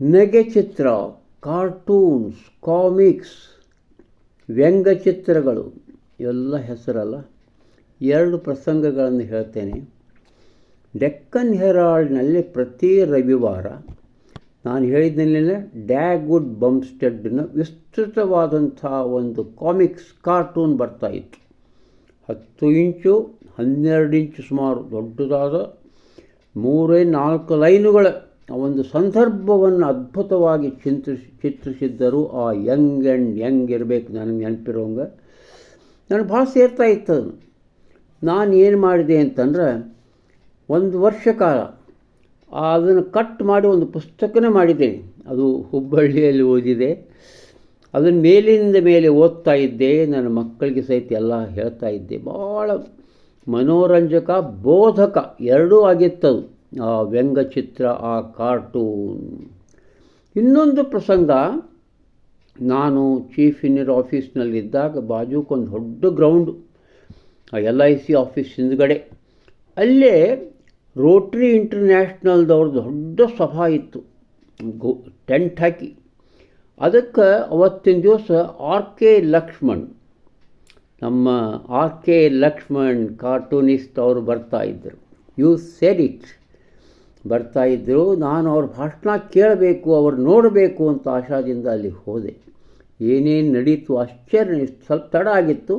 ನಗೆ ಚಿತ್ರ cartoons comics ವ್ಯಂಗ್ಯಚಿತ್ರಗಳು, ಎಲ್ಲ ಹೆಸರಲ್ಲ. ಎರಡು ಪ್ರಸಂಗಗಳನ್ನು ಹೇಳ್ತೇನೆ. ಡೆಕ್ಕನ್ ಹೆರಾಲ್ಡ್ನಲ್ಲಿ ಪ್ರತಿ ರವಿವಾರ ನಾನು ಹೇಳಿದ್ದನ್ನೆಲ್ಲ ಡ್ಯಾಗುಡ್ ಬಂಪ್ಸ್ಟೆಡ್ನ ವಿಸ್ತೃತವಾದಂಥ ಒಂದು ಕಾಮಿಕ್ಸ್ ಕಾರ್ಟೂನ್ ಬರ್ತಾಯಿತ್ತು ಹತ್ತು ಇಂಚು, ಹನ್ನೆರಡು ಇಂಚು ಸುಮಾರು ದೊಡ್ಡದಾದ ಮೂರೇ ನಾಲ್ಕು ಲೈನುಗಳ ಒಂದು ಸಂದರ್ಭವನ್ನು ಅದ್ಭುತವಾಗಿ ಚಿಂತಿಸಿ ಚಿತ್ರಿಸಿದ್ದರು. ಆ ಯಂಗ್ ಆ್ಯಂಡ್ ಯಂಗ್ ಇರಬೇಕು ನನಗೆ ನೆನಪಿರೋಂಗೆ. ನನಗೆ ಭಾಳ ಸೇರ್ತಾ ಇತ್ತು ಅದನ್ನು ನಾನು ಏನು ಮಾಡಿದೆ ಅಂತಂದ್ರೆ ಒಂದು ವರ್ಷ ಕಾಲ ಅದನ್ನು ಕಟ್ ಮಾಡಿ ಒಂದು ಪುಸ್ತಕನೇ ಮಾಡಿದ್ದೇನೆ. ಅದು ಹುಬ್ಬಳ್ಳಿಯಲ್ಲಿ ಓದಿದೆ. ಅದನ್ನು ಮೇಲಿಂದ ಮೇಲೆ ಓದ್ತಾ ಇದ್ದೆ. ನನ್ನ ಮಕ್ಕಳಿಗೆ ಸಹಿತ ಎಲ್ಲ ಹೇಳ್ತಾ ಇದ್ದೆ. ಭಾಳ ಮನೋರಂಜಕ, ಬೋಧಕ ಎರಡೂ ಆಗಿತ್ತದು. ಆ ವ್ಯಂಗ್ಯಚಿತ್ರ ಆ ಕಾರ್ಟೂನ್. ಇನ್ನೊಂದು ಪ್ರಸಂಗ, ನಾನು ಚೀಫ್ ಇಂಜಿನಿಯರ್ ಆಫೀಸ್ನಲ್ಲಿದ್ದಾಗ ಬಾಜುಕೊಂದು ದೊಡ್ಡ ಗ್ರೌಂಡು, ಆ ಎಲ್ ಐ ಸಿ ಆಫೀಸ್ ಹಿಂದ್ಗಡೆ. ಅಲ್ಲೇ ರೋಟ್ರಿ ಇಂಟರ್ನ್ಯಾಷನಲ್ದವ್ರ ದೊಡ್ಡ ಸಭಾ ಇತ್ತು, ಗೋ, ಟೆಂಟ್ ಹಾಕಿ. ಅದಕ್ಕೆ ಅವತ್ತಿನ ದಿವಸ ಆರ್ ಕೆ ಲಕ್ಷ್ಮಣ್, ನಮ್ಮ ಆರ್ ಕೆ ಲಕ್ಷ್ಮಣ್ ಕಾರ್ಟೂನಿಸ್ಟ್ ಅವರು ಬರ್ತಾಯಿದ್ದರು ಯು ಸೆಡ್ ಇಟ್ ಬರ್ತಾಯಿದ್ದರು ನಾನು ಅವ್ರ ಭಾಷಣ ಕೇಳಬೇಕು, ಅವ್ರು ನೋಡಬೇಕು ಅಂತ ಆಶಾದಿಂದ ಅಲ್ಲಿ ಹೋದೆ. ಏನೇನು ನಡೀತು ಆಶ್ಚರ್ಯ ಸ್ವಲ್ಪ ತಡ ಆಗಿತ್ತು.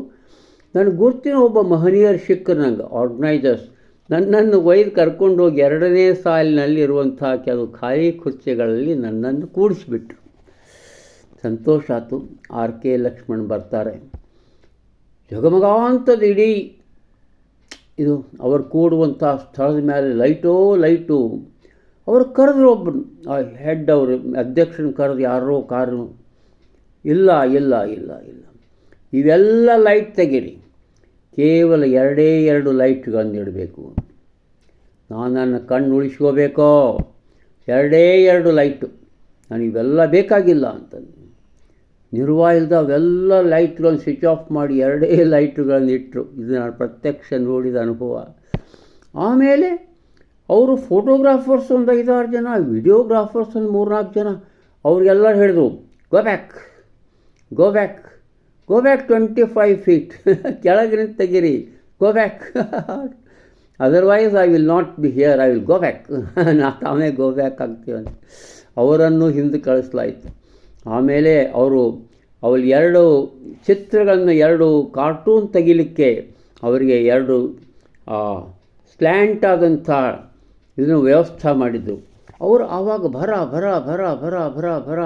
ನನ್ನ ಗುರ್ತಿನ ಒಬ್ಬ ಮಹನೀಯರು ಸಿಕ್ಕರು ನಂಗೆ ಆರ್ಗನೈಸರ್ಸ್ ನನ್ನನ್ನು ಒಯ್ದು ಕರ್ಕೊಂಡೋಗಿ ಎರಡನೇ ಸಾಲಿನಲ್ಲಿರುವಂಥ ಕೆಲವು ಖಾಲಿ ಕುರ್ಚಿಗಳಲ್ಲಿ ನನ್ನನ್ನು ಕೂಡಿಸಿಬಿಟ್ರು. ಸಂತೋಷ ಆಯಿತು. ಆರ್ ಕೆ ಲಕ್ಷ್ಮಣ್ ಬರ್ತಾರೆ. ಜಗಮಗಾಂತದ ಇಡೀ ಇದು ಅವರು ಕೂಡುವಂಥ ಸ್ಥಳದ ಮೇಲೆ ಲೈಟೋ ಲೈಟು. ಅವರು ಕರೆದ್ರು ಒಬ್ಬರು ಆ ಹೆಡ್ ಅವರು ಅಧ್ಯಕ್ಷನ ಕರೆದು ಯಾರೋ ಕಾರು ಇಲ್ಲ ಇಲ್ಲ ಇಲ್ಲ ಇಲ್ಲ. ಇವೆಲ್ಲ ಲೈಟ್ ತೆಗೀರಿ. ಕೇವಲ ಎರಡೇ ಎರಡು ಲೈಟ್ಗಳನ್ನು ಇಡಬೇಕು. ನಾನು ನನ್ನ ಕಣ್ಣು ಉಳಿಸ್ಕೋಬೇಕೋ? ಎರಡೇ ಎರಡು ಲೈಟು ನನಗಿವೆಲ್ಲ ಬೇಕಾಗಿಲ್ಲ ಅಂತಂದು. ನಿರ್ವಾಯಿಲ್ದ ಅವೆಲ್ಲ ಲೈಟ್ಗಳನ್ನು ಸ್ವಿಚ್ ಆಫ್ ಮಾಡಿ ಎರಡೇ ಲೈಟ್ಗಳನ್ನು ಇಟ್ಟರು ಇದು ನಾನು ಪ್ರತ್ಯಕ್ಷ ನೋಡಿದ ಅನುಭವ. ಆಮೇಲೆ ಅವರು ಫೋಟೋಗ್ರಾಫರ್ಸ್ ಒಂದು ಐದಾರು ಜನ ವಿಡಿಯೋಗ್ರಾಫರ್ಸ್ ಒಂದು ಮೂರ್ನಾಲ್ಕು ಜನ ಅವ್ರಿಗೆಲ್ಲ ಹೇಳಿದ್ರು go back go back go back twenty five feet ಕೆಳಗಿನ ತೆಗೀರಿ. Go back otherwise I will not be here I will go back ನಾ ತಾವೇ ಗೋ ಬ್ಯಾಕ್ ಆಗ್ತೀವಂತ ಅವರನ್ನು ಹಿಂದೆ ಕಳಿಸ್ಲಾಯಿತು. ಆಮೇಲೆ ಅವರು ಅವಳು ಎರಡು ಚಿತ್ರಗಳನ್ನು ಎರಡು ಕಾರ್ಟೂನ್ ತೆಗಿಲಿಕ್ಕೆ ಅವರಿಗೆ ಎರಡು ಸ್ಲ್ಯಾಂಟ್ ಆದಂಥ ಇದನ್ನು ವ್ಯವಸ್ಥೆ ಮಾಡಿದ್ದು ಅವರು ಆವಾಗ ಭರ ಭರ ಭರ ಭರ ಭರ ಭರ,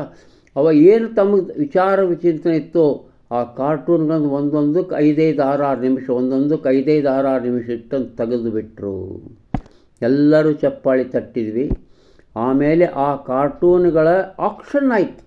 ಅವ ಏನು ತಮ್ಮ ವಿಚಾರ ವಿಚಿಂತನೆ ಇತ್ತು ಆ ಕಾರ್ಟೂನ್ಗಳನ್ನು ಒಂದೊಂದಕ್ಕೆ ಐದೈದು, ಆರಾರು ನಿಮಿಷ, ಒಂದೊಂದಕ್ಕೆ ಐದೈದು, ಆರಾರು ನಿಮಿಷ ಇಟ್ಟಂತ ತೆಗೆದು ಬಿಟ್ಟರು ಎಲ್ಲರೂ ಚಪ್ಪಾಳಿ ತಟ್ಟಿದ್ವಿ. ಆಮೇಲೆ ಆ ಕಾರ್ಟೂನ್ಗಳ ಆಕ್ಷನ್ ಆಯಿತು.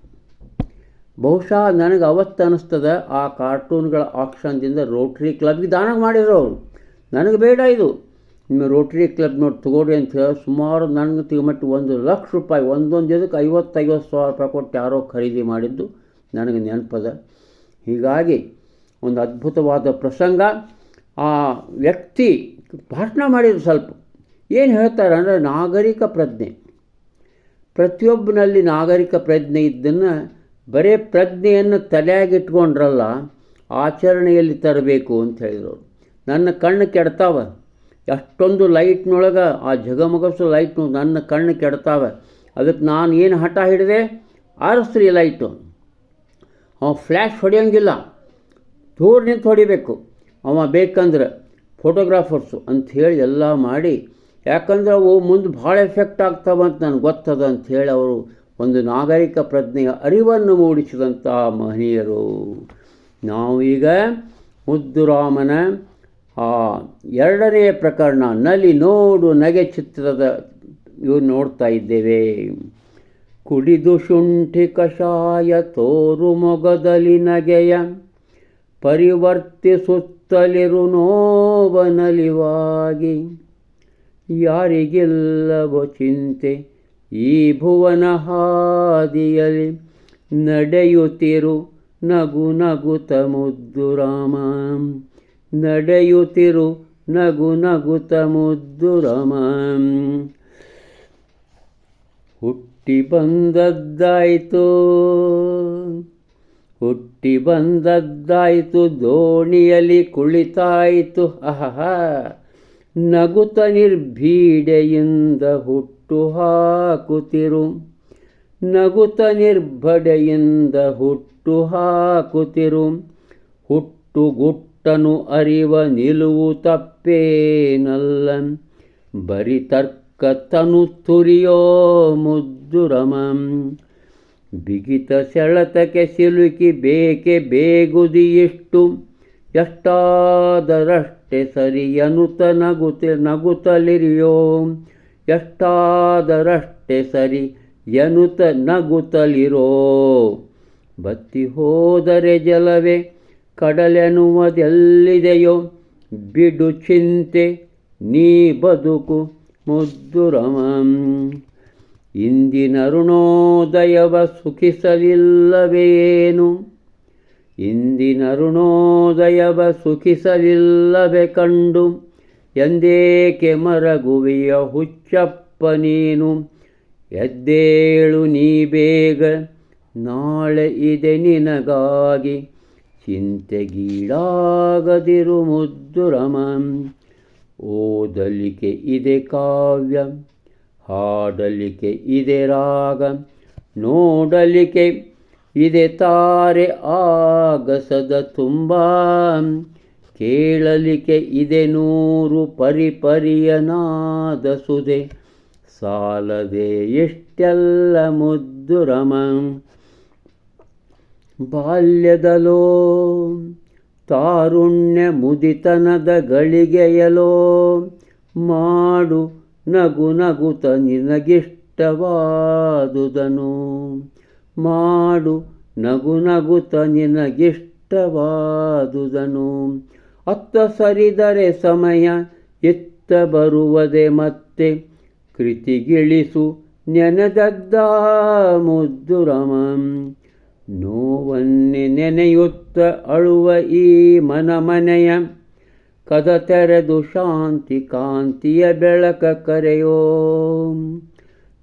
ಬಹುಶಃ ನನಗೆ ಅವತ್ತು ಅನ್ನಿಸ್ತದೆ. ಆ ಕಾರ್ಟೂನ್ಗಳ ಆಕ್ಷನ್ದಿಂದ ರೋಟ್ರಿ ಕ್ಲಬ್ಗೆ ದಾನ ಮಾಡಿದ್ರು ಅವರು. ನನಗೆ ಬೇಡ ಇದು. ನಿಮ್ಮ ರೋಟ್ರಿ ಕ್ಲಬ್ ನೋಡಿ ತಗೋರಿ ಅಂತ ಹೇಳಿ ಸುಮಾರು ನನಗೆ ತಿಮ್ಮಟ್ಟು ಒಂದು ಲಕ್ಷ ರೂಪಾಯಿ, ಒಂದೊಂದು ಇದಕ್ಕೆ ಐವತ್ತೈವತ್ತು ಸಾವಿರ ರೂಪಾಯಿ ಕೊಟ್ಟು ಯಾರೋ ಖರೀದಿ ಮಾಡಿದ್ದು ನನಗೆ ನೆನಪದ. ಹೀಗಾಗಿ ಒಂದು ಅದ್ಭುತವಾದ ಪ್ರಸಂಗ. ಆ ವ್ಯಕ್ತಿ ಭಾಷಣ ಮಾಡಿದ್ರು ಸ್ವಲ್ಪ. ಏನು ಹೇಳ್ತಾರೆ ಅಂದರೆ ನಾಗರಿಕ ಪ್ರಜ್ಞೆ. ಪ್ರತಿಯೊಬ್ಬನಲ್ಲಿ ನಾಗರಿಕ ಪ್ರಜ್ಞೆ ಇದ್ದನ್ನು ಬರೇ ಪ್ರಜ್ಞೆಯನ್ನು ತಲೆಯಾಗಿಟ್ಕೊಂಡ್ರಲ್ಲ, ಆಚರಣೆಯಲ್ಲಿ ತರಬೇಕು ಅಂತ ಹೇಳಿದರು. ನನ್ನ ಕಣ್ಣು ಕೆಡ್ತಾವೆ. ಎಷ್ಟೊಂದು ಲೈಟ್ನೊಳಗೆ, ಆ ಜಗಮಗಸು ಲೈಟ್ನು ನನ್ನ ಕಣ್ಣು ಕೆಡ್ತಾವೆ. ಅದಕ್ಕೆ ನಾನು ಏನು ಹಠ ಹಿಡಿದೆ? ಆರಿಸ್ರಿ ಲೈಟು. ಅವ ಫ್ಲ್ಯಾಶ್ ಹೊಡೆಯೋಂಗಿಲ್ಲ. ದೂರ ನಿಂತು ಹೊಡಿಬೇಕು. ಅವ ಬೇಕಂದ್ರೆ ಫೋಟೋಗ್ರಾಫರ್ಸು ಅಂಥೇಳಿ ಎಲ್ಲ ಮಾಡಿ, ಯಾಕಂದ್ರೆ ಅವು ಮುಂದೆ ಭಾಳ ಎಫೆಕ್ಟ್ ಆಗ್ತಾವಂತ ನನಗೆ ಗೊತ್ತದ ಅಂಥೇಳಿ ಅವರು ಒಂದು ನಾಗರಿಕ ಪ್ರಜ್ಞೆಯ ಅರಿವನ್ನು ಮೂಡಿಸಿದಂತಹ ಮಹನೀಯರು. ನಾವು ಈಗ ಮುದ್ದುರಾಮನ ಆ ಎರಡನೆಯ ಪ್ರಕರಣ ನಲಿ ನೋಡು ನಗೆ ಚಿತ್ರದ ಇವು ನೋಡ್ತಾ ಇದ್ದೇವೆ. ಕುಡಿದು ಶುಂಠಿ ಕಷಾಯ ತೋರು ಮೊಗದಲಿ ನಗೆಯ ಪರಿವರ್ತಿಸುತ್ತಲಿರು ನೋವನಲಿವಾಗಿ. ಯಾರಿಗೆಲ್ಲವೋ ಚಿಂತೆ ಈ ಭುವನ ಹಾದಿಯಲ್ಲಿ ನಡೆಯುತ್ತಿರು ನಗು ನಗುತ ಮುದ್ದು ರಾಮ. ನಡೆಯುತ್ತಿರು ನಗು ನಗುತ ಮುದ್ದು ರಾಮ. ಹುಟ್ಟಿ ಬಂದದ್ದಾಯಿತು. ಹುಟ್ಟಿ ಬಂದದ್ದಾಯಿತು. ದೋಣಿಯಲ್ಲಿ ಕುಳಿತಾಯಿತು. ಅಹಹ. ನಗುತ ನಿರ್ಭೀಡೆಯಿಂದ ಹುಟ್ಟು ಹಾಕುತ್ತಿರು. ನಗುತ ನಿರ್ಭಡೆಯಿಂದ ಹುಟ್ಟು ಹಾಕುತ್ತಿರು. ಹುಟ್ಟು ಗುಟ್ಟನು ಅರಿವ ನಿಲುವು ತಪ್ಪೇನಲ್ಲ. ಬರಿ ತರ್ಕ ತನು ತುರಿಯೋ ಮುದ್ದುರಮಂ. ಬಿಗಿತ ಸೆಳತಕ್ಕೆ ಸಿಲುಕಿ ಬೇಕೆ ಬೇಗುದಿ ಎಷ್ಟು ಎಷ್ಟಾದರಷ್ಟೆ ಸರಿ ಅನುತ ನಗುತ್ತ ನಗುತ್ತಲಿರಿಯೋ ಎಷ್ಟಾದರಷ್ಟೆ ಸರಿ ಎನುತ ನಗುತ್ತಲಿರೋ ಬತ್ತಿ ಹೋದರೆ ಜಲವೇ ಕಡಲೆನ್ನುವುದೆಲ್ಲಿದೆಯೋ. ಬಿಡು ಚಿಂತೆ, ನೀ ಬದುಕು ಮುದ್ದುರಮಂ. ಇಂದಿನ ಋಣೋದಯವ ಸುಖಿಸಲಿಲ್ಲವೇನು ಇಂದಿನ ಋಣೋದಯವ ಸುಖಿಸಲಿಲ್ಲವೆ ಕಂಡು ಎಂದೇಕೆ ಮರಗುವೆಯ ಹುಚ್ಚಪ್ಪ ನೀನು, ಎದ್ದೇಳು ನೀ ಬೇಗ, ನಾಳೆ ಇದೆ ನಿನಗಾಗಿ ಚಿಂತೆಗೀಡಾಗದಿರು ಮುದ್ದುರಮಂ ಓದಲಿಕೆ ಇದೆ ಕಾವ್ಯ ಹಾಡಲಿಕೆ ಇದೆ ರಾಗ ನೋಡಲಿಕೆ ಇದೆ ತಾರೆ ಆಗಸದ ತುಂಬ. ಕೇಳಲಿಕೆ ಇದೆ ನೂರು ಪರಿಪರಿಯನಾದ ಸುದೆ ಸಾಲದೆ ಎಷ್ಟೆಲ್ಲ ಮುದ್ದು ರಮ. ಬಾಲ್ಯದಲೋ ತಾರುಣ್ಯ ಮುದಿತನದ ಗಳಿಗೆಯಲೋ, ಮಾಡು ನಗು ನಗುತ ನಿನಗಿಷ್ಟವಾದುದನು. ಮಾಡು ನಗು ನಗುತ ನಿನಗಿಷ್ಟವಾದುದನು. ಅತ್ತ ಸರಿದರೆ ಸಮಯ ಎತ್ತ ಬರುವದೆ ಮತ್ತೆ ಕೃತಿಗಿಳಿಸು ನೆನೆದದ್ದ ಮುದ್ದುರಮಂ ನೋವನ್ನೆ ನೆನೆಯುತ್ತ ಅಳುವ ಈ ಮನಮನೆಯ ಕದ ತೆರೆದು ಶಾಂತಿ ಕಾಂತಿಯ ಬೆಳಕ ಕರೆಯೋ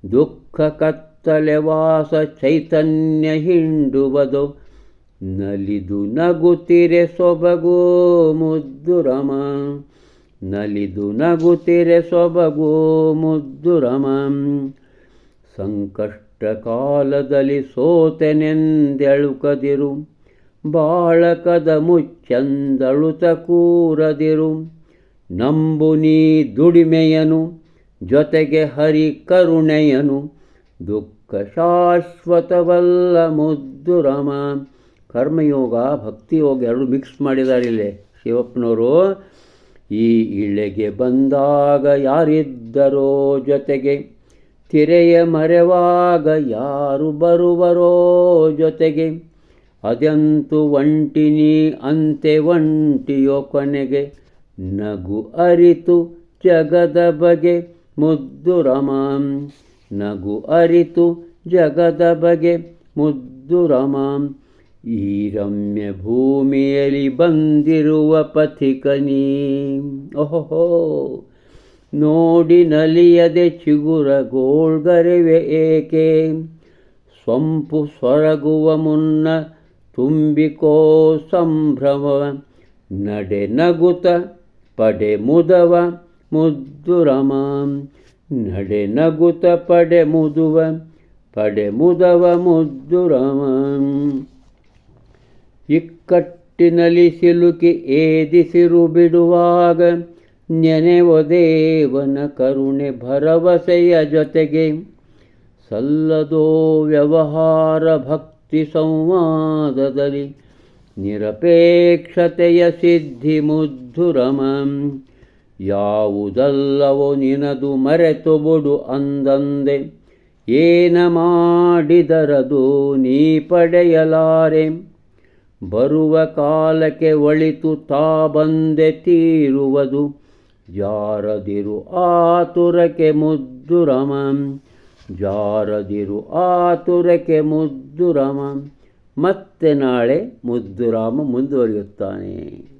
ದುಃಖ ಕತ್ತಲೆ ವಾಸ ಚೈತನ್ಯ ಹಿಂಡುವುದು ನಲಿದು ನಗುತ್ತಿರೆ ಸೊಬಗೋ ಮುದ್ದುರಮ ನಲಿದು ನಗುತ್ತಿರೆ ಸೊಬಗೋ ಮುದ್ದುರಮಂ ಸಂಕಷ್ಟ ಕಾಲದಲ್ಲಿ ಸೋತೆನೆಂದೆಳುಕದಿರು ಬಾಳಕದ ಮುಚ್ಚಂದಳುತ ಕೂರದಿರು ನಂಬು ನೀ ದುಡಿಮೆಯನು, ಜೊತೆಗೆ ಹರಿ ಕರುಣೆಯನು. ದುಃಖ ಶಾಶ್ವತವಲ್ಲ ಮುದ್ದುರಮ ಕರ್ಮಯೋಗ, ಭಕ್ತಿಯೋಗ ಎರಡು ಮಿಕ್ಸ್ ಮಾಡಿದ್ದಾರೆ ಇಲ್ಲಿ ಶಿವಪ್ಪನವರು. ಈ ಇಳೆಗೆ ಬಂದಾಗ ಯಾರಿದ್ದರೋ ಜೊತೆಗೆ, ತಿರೆಯ ಮರೆವಾಗ ಯಾರು ಬರುವರೋ ಜೊತೆಗೆ, ಅದೆಂತು ಒಂಟಿನಿ ಅಂತೆ ಒಂಟಿಯೋ ಕೊನೆಗೆ, ನಗು ಅರಿತು ಜಗದ ಬಗೆ ಮುದ್ದುರಮಾಂ ನಗು ಅರಿತು ಜಗದ ಬಗೆ ಮುದ್ದುರಮಾಂ ಈ ರಮ್ಯ ಭೂಮಿಯಲ್ಲಿ ಬಂದಿರುವ ಪಥಿಕನೀ. ಓಹೋ ನೋಡಿ ನಲಿಯದೆ ಚಿಗುರ ಗೋಳ್ಗರಿವೆ ಏಕೆ? ಸೊಂಪು ಸೊರಗುವ ಮುನ್ನ ತುಂಬಿಕೋ ಸಂಭ್ರಮವ ನಡೆ ನಗುತ ಪಡೆ ಮುದವ ಮುದ್ದುರಮ. ನಡೆ ನಗುತ ಪಡೆ ಮುದುವ, ಪಡೆ ಮುದವ ಮುದ್ದುರಮ. ಇಕ್ಕಟ್ಟಿನಲ್ಲಿ ಸಿಲುಕಿ ಏದಿಸಿರು ಬಿಡುವಾಗ ನೆನೆವ ದೇವನ ಕರುಣೆ ಭರವಸೆಯ ಜೊತೆಗೆ, ಸಲ್ಲದೋ ವ್ಯವಹಾರ ಭಕ್ತಿ ಸಂವಾದದಲ್ಲಿ ನಿರಪೇಕ್ಷತೆಯ ಸಿದ್ಧಿ ಮುದ್ದುರಮ ಯಾವುದಲ್ಲವೋ ನಿನದು ಮರೆತು ಬುಡು ಅಂದಂದೆ, ಏನ ಮಾಡಿದರದು ನೀ ಪಡೆಯಲಾರೆ. ಬರುವ ಕಾಲಕ್ಕೆ ಒಳಿತು ತಾ ಬಂದೆ ತೀರುವುದು. ಜಾರದಿರು ಆತುರಕ್ಕೆ ಮುದ್ದು ರಮ. ಜಾರದಿರು ಆತುರಕ್ಕೆ ಮುದ್ದು ರಮಂ. ಮತ್ತೆ ನಾಳೆ ಮುದ್ದು ರಾಮ ಮುಂದುವರಿಯುತ್ತಾನೆ.